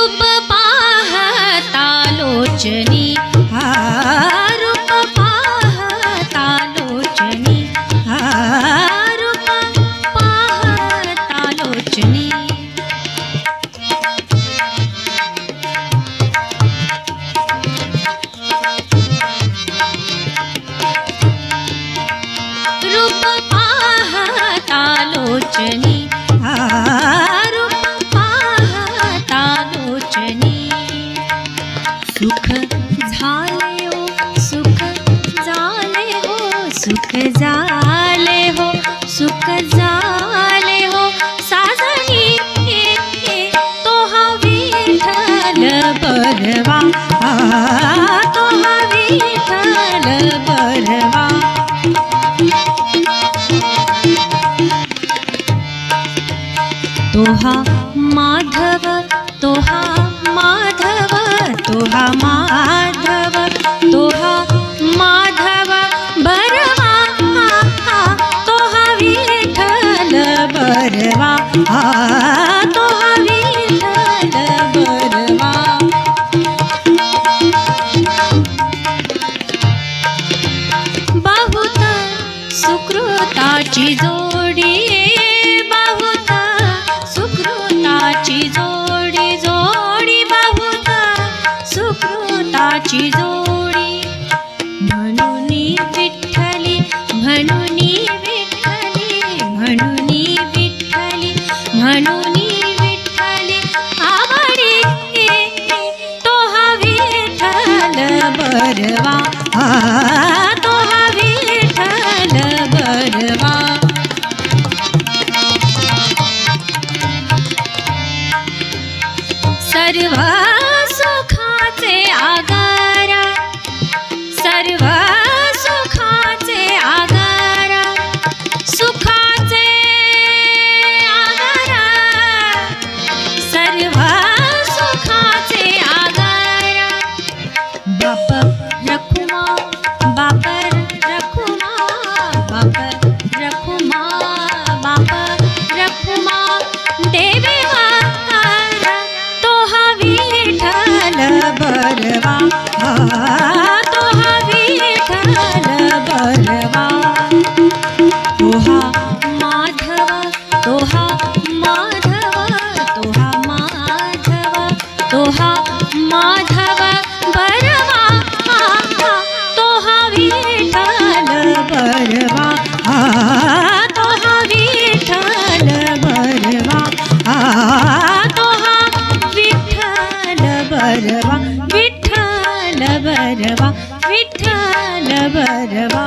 ूप आलोचनी सुख झाले हो सुख झाले हो साजणी तो हा विठ्ठल परवा तो हा विठ्ठल तो तोहा माधव बरवा तो तोहा विठ्ठल बरवा बहुत सुकृताची जोडी बहुत सुकृताची जोडी जोडी बहुत सुकृताची जोडी. बरवा. तो हा विठ्ठल बरवा. सर्व बरवा आ, तोहा विठ्ठल बरवा आ, तोहा विठ्ठल बरवा विठ्ठल बरवा विठ्ठल बरवा